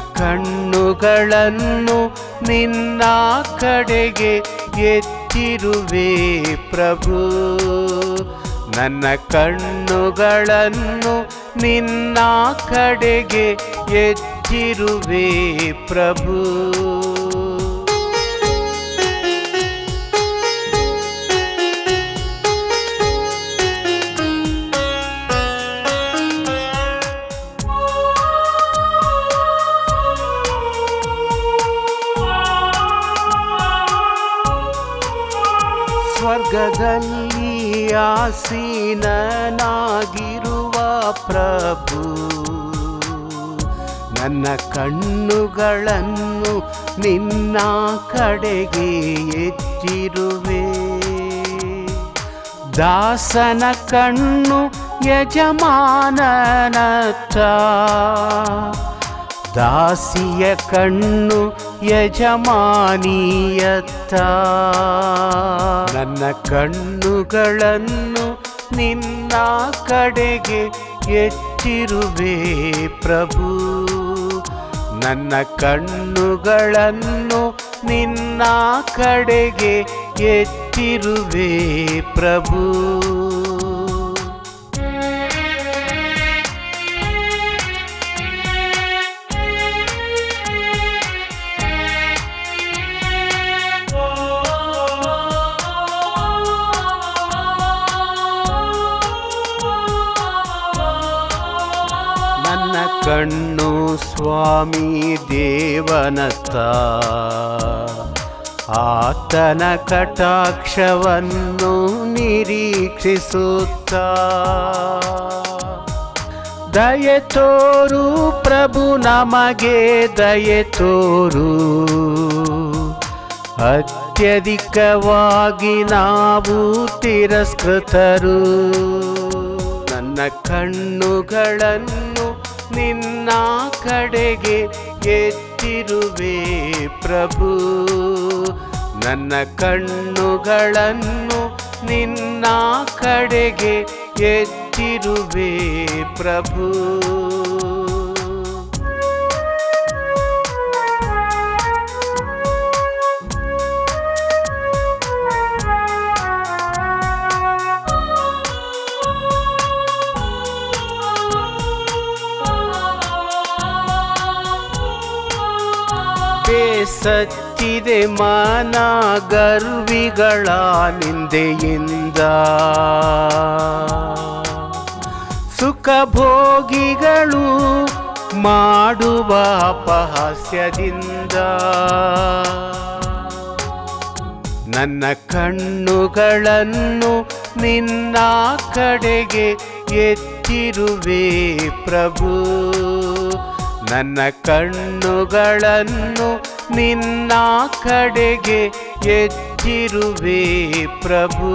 ಕಣ್ಣುಗಳನ್ನು ನಿನ್ನ ಕಡೆಗೆ ಎತ್ತಿರುವೆ ಪ್ರಭು. ನನ್ನ ಕಣ್ಣುಗಳನ್ನು ನಿನ್ನ ಕಡೆಗೆ ಎತ್ತಿರುವೆ ಪ್ರಭು. ಸ್ವರ್ಗದಲ್ಲಿ ಆಸೀನನಾಗಿರುವ ಪ್ರಭು ನನ್ನ ಕಣ್ಣುಗಳನ್ನು ನಿನ್ನ ಕಡೆಗೆ ಎತ್ತಿರುವೆ. ದಾಸನ ಕಣ್ಣು ಯಜಮಾನನತ್ತ ದಾಸಿಯ ಕಣ್ಣು ಯಜಮಾನಿಯತ್ತ. ನನ್ನ ಕಣ್ಣುಗಳನ್ನು ನಿನ್ನ ಕಡೆಗೆ ಎತ್ತಿರುವೆ ಪ್ರಭು. ನನ್ನ ಕಣ್ಣುಗಳನ್ನು ನಿನ್ನ ಕಡೆಗೆ ಎತ್ತಿರುವೆ ಪ್ರಭು. ಕಣ್ಣು ಸ್ವಾಮಿ ದೇವನತ್ತ. ಆತನ ಕಟಾಕ್ಷವನ್ನು ನಿರೀಕ್ಷಿಸುತ್ತ. ದಯೆ ತೋರು ಪ್ರಭು ನಮಗೆ, ದಯೆ ತೋರು. ಅತ್ಯಧಿಕವಾಗಿ ನಾವು ತಿರಸ್ಕೃತರು. ನನ್ನ ಕಣ್ಣುಗಳನ್ನು ನಿನ್ನ ಕಡೆಗೆ ಎತ್ತಿರುವೆ ಪ್ರಭು. ನನ್ನ ಕಣ್ಣುಗಳನ್ನು ನಿನ್ನ ಕಡೆಗೆ ಎತ್ತಿರುವೆ ಪ್ರಭು. ಬೇಸತ್ತಿದೆ ಮಾನ ಗರ್ವಿಗಳ ನಿಂದೆಯಿಂದ. ಸುಖ ಭೋಗಿಗಳು ಮಾಡುವ ಅಪಹಾಸ್ಯದಿಂದ. ನನ್ನ ಕಣ್ಣುಗಳನ್ನು ನಿನ್ನ ಕಡೆಗೆ ಎತ್ತಿರುವೆ ಪ್ರಭು. ನನ್ನ ಕಣ್ಣುಗಳನ್ನು ನಿನ್ನ ಕಡೆಗೆ ಎತ್ತಿರುವೆ ಪ್ರಭು.